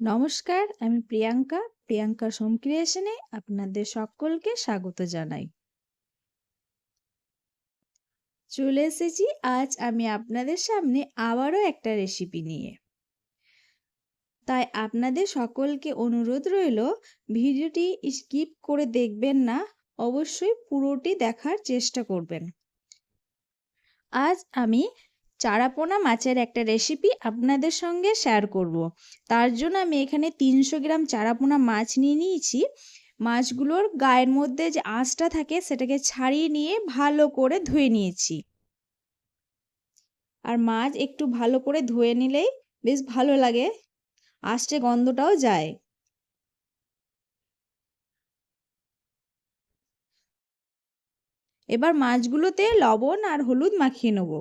নমস্কার, আমি প্রিয়াঙ্কা। প্রিয়াঙ্কা হোম ক্রিয়েশনে আপনাদের সকলকে স্বাগত জানাই। চলে এসেছি আজ আমি আপনাদের সামনে আবারও একটা রেসিপি নিয়ে। তাই আপনাদের সকলকে অনুরোধ রইল ভিডিওটি স্কিপ করে দেখবেন না, অবশ্যই পুরোটি দেখার চেষ্টা করবেন। আজ আমি চারাপোনা মাছের একটা রেসিপি আপনাদের সঙ্গে শেয়ার করব। তার জন্য আমি এখানে তিনশো গ্রাম চারাপোনা মাছ নিয়ে নিয়েছি। মাছগুলোর গায়ের মধ্যে যে আঁশটা থাকে সেটাকে ছাড়িয়ে নিয়ে ভালো করে ধুয়ে নিয়েছি। আর মাছ একটু ভালো করে ধুয়ে নিলেই বেশ ভালো লাগে আষ্টে গন্ধটাও যায় এবার মাছগুলোতে লবণ আর হলুদ মাখিয়ে নেব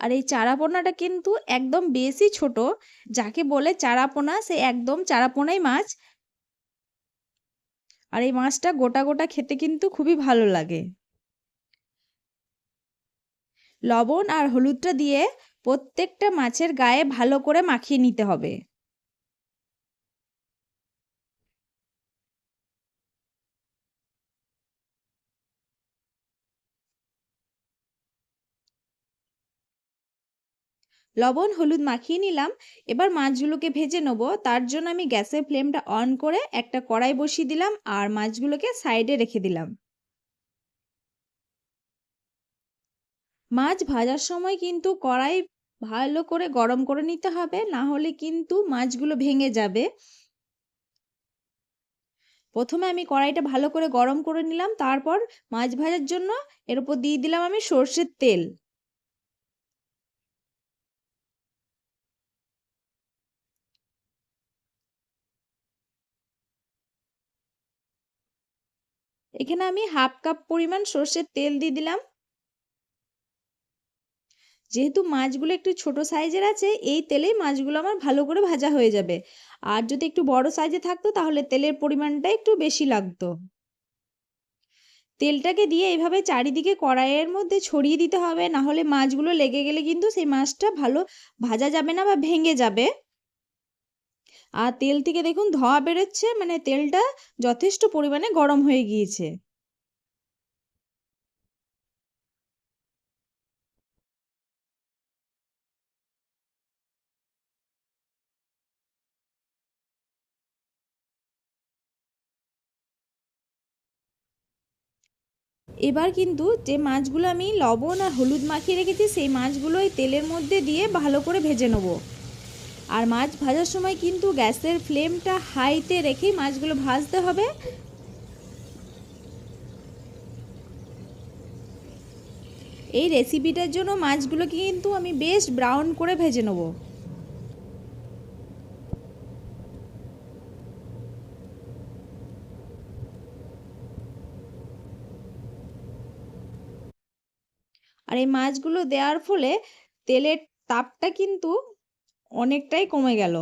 আর এই চারাপোনাটা কিন্তু একদম বেশি ছোট। যাকে বলে চারাপোনা, সে একদম চারাপোনাই মাছ। আর এই মাছটা গোটা গোটা খেতে কিন্তু খুবই ভালো লাগে। লবণ আর হলুদটা দিয়ে প্রত্যেকটা মাছের গায়ে ভালো করে মাখিয়ে নিতে হবে। লবণ, হলুদ মাখিয়ে নিলাম। এবার মাছগুলোকে ভেজে নেব। তার জন্য আমি গ্যাসের ফ্লেমটা অন করে একটা কড়াই বসিয়ে দিলাম আর মাছগুলোকে সাইডে রেখে দিলাম। মাছ ভাজার সময় কিন্তু কড়াই ভালো করে গরম করে নিতে হবে, না হলে কিন্তু মাছগুলো ভেঙে যাবে। প্রথমে আমি কড়াইটা ভালো করে গরম করে নিলাম। তারপর মাছ ভাজার জন্য এর উপর দিয়ে দিলাম আমি সর্ষের তেল। এখানে আমি হাফ কাপ পরিমাণ সর্ষের তেল দিয়ে দিলাম। যেহেতু মাছগুলো একটু ছোট সাইজের আছে, এই তেলেই মাছগুলো আমার ভালো করে ভাজা হয়ে যাবে। আর যদি একটু বড় সাইজে থাকতো, তাহলে তেলের পরিমাণটা একটু বেশি লাগতো। তেলটাকে দিয়ে এইভাবে চারিদিকে কড়াইয়ের মধ্যে ছড়িয়ে দিতে হবে না হলে মাছগুলো লেগে গেলে কিন্তু সেই মাছটা ভালো ভাজা যাবে না বা ভেঙে যাবে। আর তেল থেকে দেখুন, ধোঁয়া বেরোচ্ছে মানে তেলটা যথেষ্ট পরিমাণে গরম হয়ে গিয়েছে। এবার কিন্তু যে মাছগুলো আমি লবণ আর হলুদ মাখিয়ে রেখেছি, সেই মাছগুলো এই তেলের মধ্যে দিয়ে ভালো করে ভেজে নেব। আর মাছ ভাজার সময় কিন্তু গ্যাসের ফ্লেমটা হাইতে রেখেই মাছগুলো ভাজতে হবে। এই রেসিপিটার জন্য মাছগুলোকে কিন্তু আমি বেশ ব্রাউন করে ভেজে নেব। আর এই মাছগুলো দেওয়ার ফলে তেলের তাপটা কিন্তু অনেকটাই কমে গেল।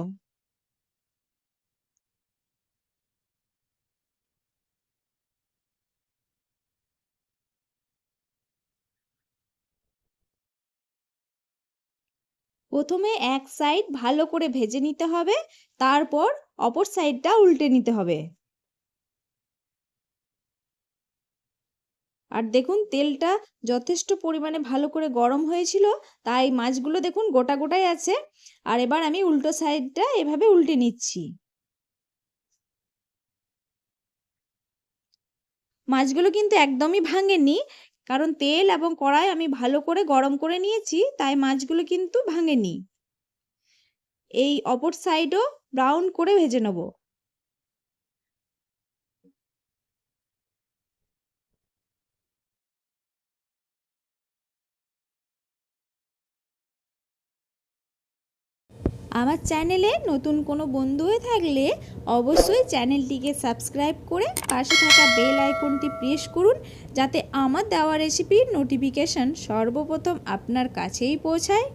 প্রথমে এক সাইড ভালো করে ভেজে নিতে হবে, তারপর অপর সাইডটা উল্টে নিতে হবে। আর দেখুন, তেলটা যথেষ্ট পরিমাণে ভালো করে গরম হয়েছিল, তাই মাছগুলো দেখুন গোটা গোটাই আছে। আর এবার আমি উল্টো সাইডটা এভাবে উল্টে নিচ্ছি। মাছগুলো কিন্তু একদমই ভাঙেনি, কারণ তেল এবং কড়াই আমি ভালো করে গরম করে নিয়েছি, তাই মাছগুলো কিন্তু ভাঙেনি। এই অপর সাইডও ব্রাউন করে ভেজে নেব। আমার চ্যানেলে নতুন কোনো বন্ধু হয়ে থাকলে অবশ্যই চ্যানেলটিকে সাবস্ক্রাইব করে পাশে থাকা বেল আইকনটি প্রেস করুন যাতে আমার দেওয়া রেসিপির নোটিফিকেশান সর্বপ্রথম আপনার কাছেই পৌঁছায়।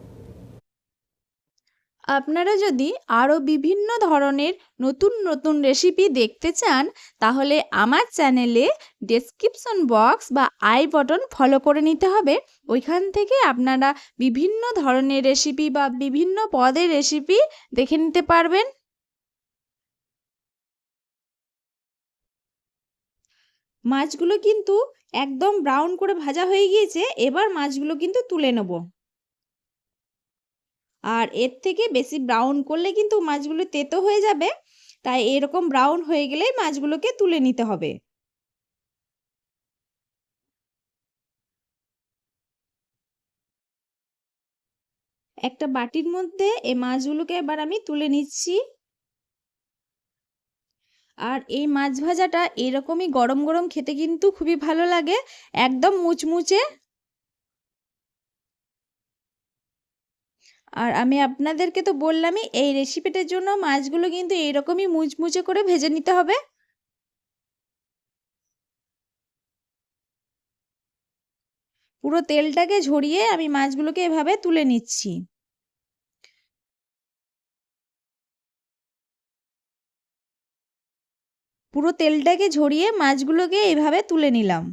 আপনারা যদি আরও বিভিন্ন ধরনের নতুন নতুন রেসিপি দেখতে চান, তাহলে আমার চ্যানেলে ডেসক্রিপশন বক্স বা আই বটন ফলো করে নিতে হবে। ওইখান থেকে আপনারা বিভিন্ন ধরনের রেসিপি বা বিভিন্ন পদের রেসিপি দেখে নিতে পারবেন। মাছগুলো কিন্তু একদম ব্রাউন করে ভাজা হয়ে গিয়েছে। এবার মাছগুলো কিন্তু তুলে নেব। আর এর থেকে বেশি ব্রাউন করলে কিন্তু মাছগুলো তেতো হয়ে যাবে। তাই এরকম ব্রাউন হয়ে গেলেই মাছগুলোকে তুলে নিতে হবে। একটা বাটির মধ্যে এই মাছগুলোকে এবার আমি তুলে নিচ্ছি। আর এই মাছ ভাজাটা এরকমই গরম গরম খেতে কিন্তু খুবই ভালো লাগে। একদম মুচমুচে আর আমি আপনাদেরকে তো বললামই, এই রেসিপিটার জন্য মাছগুলো কিন্তু এইরকমই মুচমুচে করে ভেজে নিতে হবে। পুরো তেলটাকে ঝরিয়ে আমি মাছগুলোকে এভাবে তুলে নিচ্ছি। পুরো তেলটাকে ঝরিয়ে মাছগুলোকে এইভাবে তুলে নিলাম।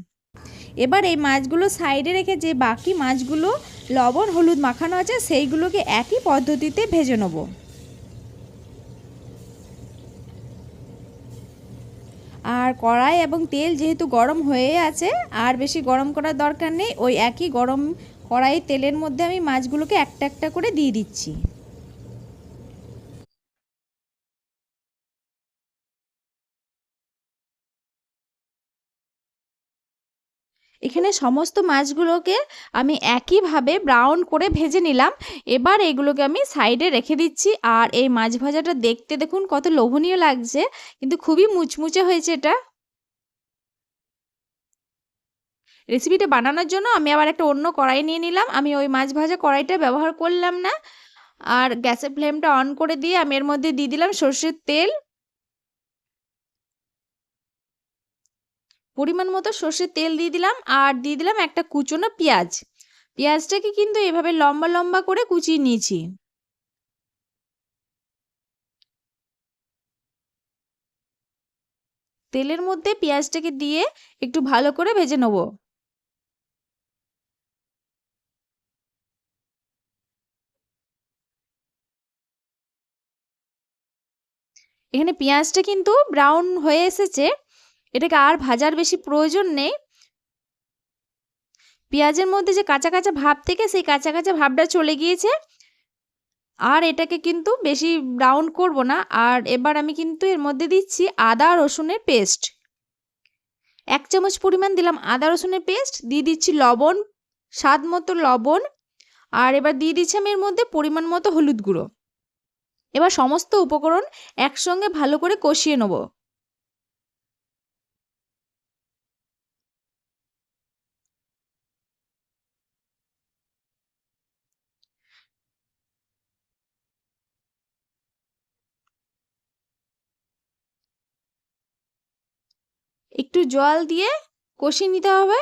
এবার এই মাছগুলো সাইডে রেখে যে বাকি মাছগুলো লবণ, হলুদ মাখানো আছে, সেইগুলোকে একই পদ্ধতিতে ভেজে নেব। আর কড়াই এবং তেল যেহেতু গরম হয়ে আছে, আর বেশি গরম করার দরকার নেই, ওই একই গরম কড়াই তেলের মধ্যে আমি মাছগুলোকে একটা একটা করে দিয়ে দিচ্ছি। এখানে সমস্ত মাছগুলোকে আমি একইভাবে ব্রাউন করে ভেজে নিলাম। এবার এগুলোকে আমি সাইডে রেখে দিচ্ছি। আর এই মাছ ভাজাটা দেখতে দেখুন কত লোভনীয় লাগছে, কিন্তু খুবই মুচমুচে হয়েছে এটা। রেসিপিটা বানানোর জন্য আমি আবার একটা অন্য কড়াই নিয়ে নিলাম। আমি ওই মাছ ভাজা কড়াইটা ব্যবহার করলাম না। আর গ্যাসের ফ্লেমটা অন করে দিয়ে আমি এর মধ্যে দিয়ে দিলাম সর্ষের তেল। পরিমাণ মতো সর্ষের তেল দিয়ে দিলাম আর দিয়ে দিলাম একটা কুচনো পেঁয়াজ। পেঁয়াজটাকে কিন্তু এভাবে লম্বা লম্বা করে কুচিয়ে নিয়েছি। তেলের মধ্যে পেঁয়াজটাকে দিয়ে একটু ভালো করে ভেজে নেব। এখানে পেঁয়াজটা কিন্তু ব্রাউন হয়ে এসেছে। এটাকে আর ভাজার বেশি প্রয়োজন নেই। পেঁয়াজের মধ্যে যে কাঁচা কাঁচা ভাব থেকে সেই কাঁচা কাঁচা ভাবটা চলে গিয়েছে। আর এটাকে কিন্তু বেশি ব্রাউন করব না। আর এবার আমি কিন্তু এর মধ্যে দিচ্ছি আদা রসুনের পেস্ট এক চামচ পরিমাণ দিলাম আদা রসুনের পেস্ট দিয়ে দিচ্ছি লবণ, স্বাদ মতো লবণ। আর এবার দিয়ে দিচ্ছি আমি এর মধ্যে পরিমাণ মতো হলুদ গুঁড়ো। এবার সমস্ত উপকরণ একসঙ্গে ভালো করে কষিয়ে নেব। একটু জল দিয়ে কষিয়ে নিতে হবে।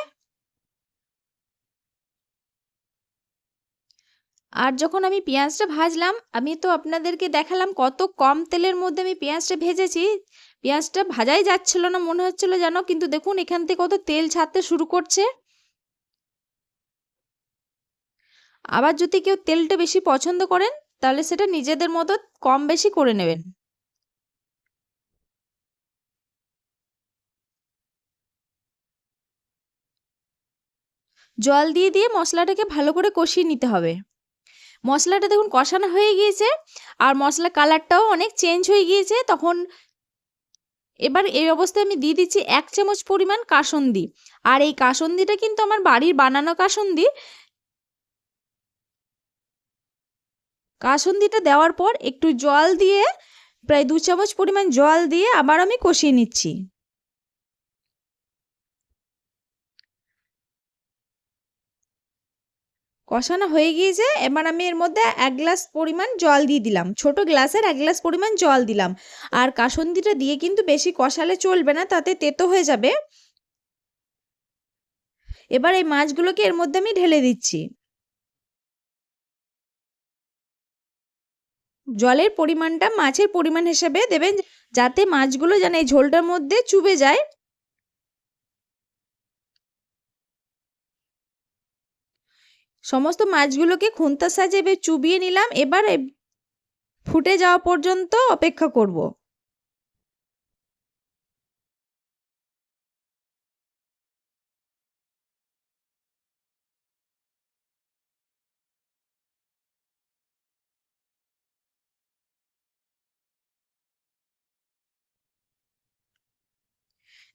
আর যখন আমি পেঁয়াজটা ভাজলাম, আমি তো আপনাদেরকে দেখালাম কত কম তেলের মধ্যে আমি পেঁয়াজটা ভেজেছি। পেঁয়াজটা ভাজাই যাচ্ছিল না, মনে হচ্ছিল যেন, কিন্তু দেখুন এখান থেকে কত তেল ছাড়তে শুরু করছে। আবার যদি কেউ তেলটা বেশি পছন্দ করেন, তাহলে সেটা নিজেদের মতো কম বেশি করে নেবেন। জল দিয়ে দিয়ে মশলাটাকে ভালো করে কষিয়ে নিতে হবে। মশলাটা দেখুন কষানো হয়ে গিয়েছে আর মশলা কালারটাও অনেক চেঞ্জ হয়ে গিয়েছে। তখন এবার এই অবস্থায় আমি দিয়ে দিচ্ছি এক চামচ পরিমাণ কাসন্দি। আর এই কাসন্দিটা কিন্তু আমার বাড়ির বানানো কাসন্দি। কাসন্দিটা দেওয়ার পর একটু জল দিয়ে, প্রায় দু চামচ পরিমাণ জল দিয়ে আবার আমি কষিয়ে নিচ্ছি। কষানো হয়ে গিয়েছে। এবার আমি এর মধ্যে এক গ্লাস পরিমাণ জল দিয়ে দিলাম। ছোট গ্লাসের এক গ্লাস পরিমাণ জল দিলাম। আর কাসন্দিটা দিয়ে কিন্তু বেশি কষালে চলবে না, তাতে তেতো হয়ে যাবে। এবার এই মাছগুলোকে এর মধ্যে আমি ঢেলে দিচ্ছি। জলের পরিমাণটা মাছের পরিমাণ হিসেবে দেবেন, যাতে মাছগুলো যেন এই ঝোলটার মধ্যে চুবে যায়। সমস্ত মাছগুলোকে খুন্তার সাহায্যে এবার চুবিয়ে নিলাম। এবার ফুটে যাওয়া পর্যন্ত অপেক্ষা করব।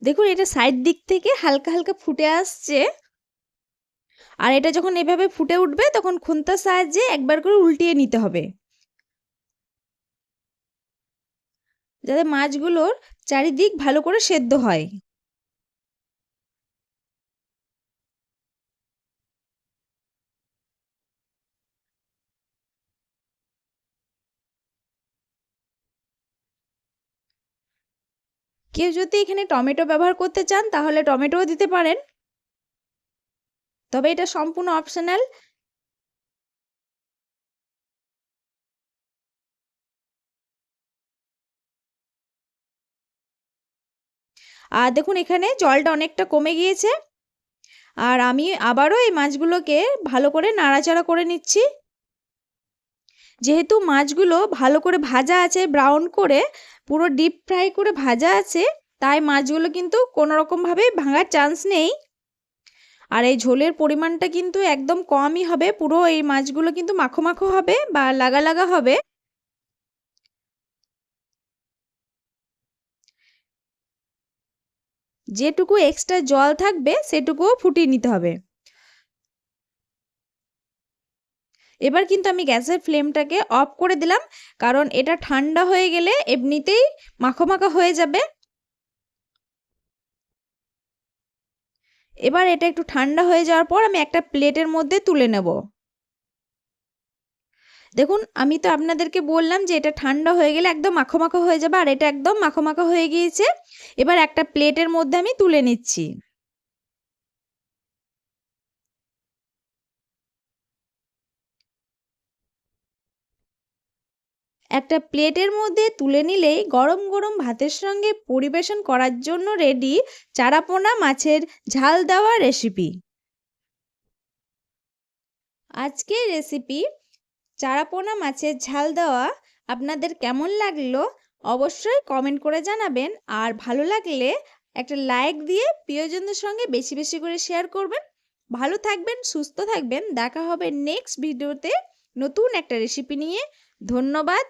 দেখুন, এটা সাইড দিক থেকে হালকা হালকা ফুটে আসছে। আর এটা যখন এভাবে ফুটে উঠবে, তখন খুন্তার সাহায্যে একবার করে উল্টিয়ে নিতে হবে। যাতে মাছগুলোর চারিদিক ভালো করে সেদ্ধ হয়। কেউ যদি এখানে টমেটো ব্যবহার করতে চান, তাহলে টমেটোও দিতে পারেন। তবে এটা সম্পূর্ণ অপশনাল আর দেখুন এখানে জলটা অনেকটা কমে গিয়েছে। আর আমি আবারও এই মাছগুলোকে ভালো করে নাড়াচাড়া করে নিচ্ছি। যেহেতু মাছগুলো ভালো করে ভাজা আছে ব্রাউন করে, পুরো ডিপ ফ্রাই করে ভাজা আছে, তাই মাছগুলো কিন্তু কোনো রকমভাবে ভাঙার চান্স নেই। আর এই ঝোলের পরিমাণটা কিন্তু একদম কমই হবে। পুরো এই মাছগুলো কিন্তু মাখো মাখো হবে বা লাগা লাগা হবে। যেটুকু এক্সট্রা জল থাকবে, সেটুকুও ফুটিয়ে নিতে হবে। এবার কিন্তু আমি গ্যাসের ফ্লেমটাকে অফ করে দিলাম, কারণ এটা ঠান্ডা হয়ে গেলে এমনিতেই মাখো মাখো হয়ে যাবে। এবার এটা একটু ঠান্ডা হয়ে যাওয়ার পর আমি একটা প্লেটের মধ্যে তুলে নেব। দেখুন, আমি তো আপনাদেরকে বললাম যে এটা ঠান্ডা হয়ে গেলে একদম মাখো মাখো হয়ে যাবে, আর এটা একদম মাখো মাখো হয়ে গিয়েছে। এবার একটা প্লেটের মধ্যে আমি তুলে নিচ্ছি। একটা প্লেটের মধ্যে তুলে নিলেই গরম গরম ভাতের সঙ্গে পরিবেশন করার জন্য রেডি চারাপোনা মাছের ঝাল দেওয়া রেসিপি আজকের রেসিপি চারাপোনা মাছের ঝাল দেওয়া। আপনাদের কেমন লাগল অবশ্যই কমেন্ট করে জানাবেন। আর ভালো লাগলে একটা লাইক দিয়ে প্রিয়জনদের সঙ্গে বেশি বেশি করে শেয়ার করবেন। ভালো থাকবেন, সুস্থ থাকবেন। দেখা হবে নেক্সট ভিডিওতে নতুন একটা রেসিপি নিয়ে। ধন্যবাদ।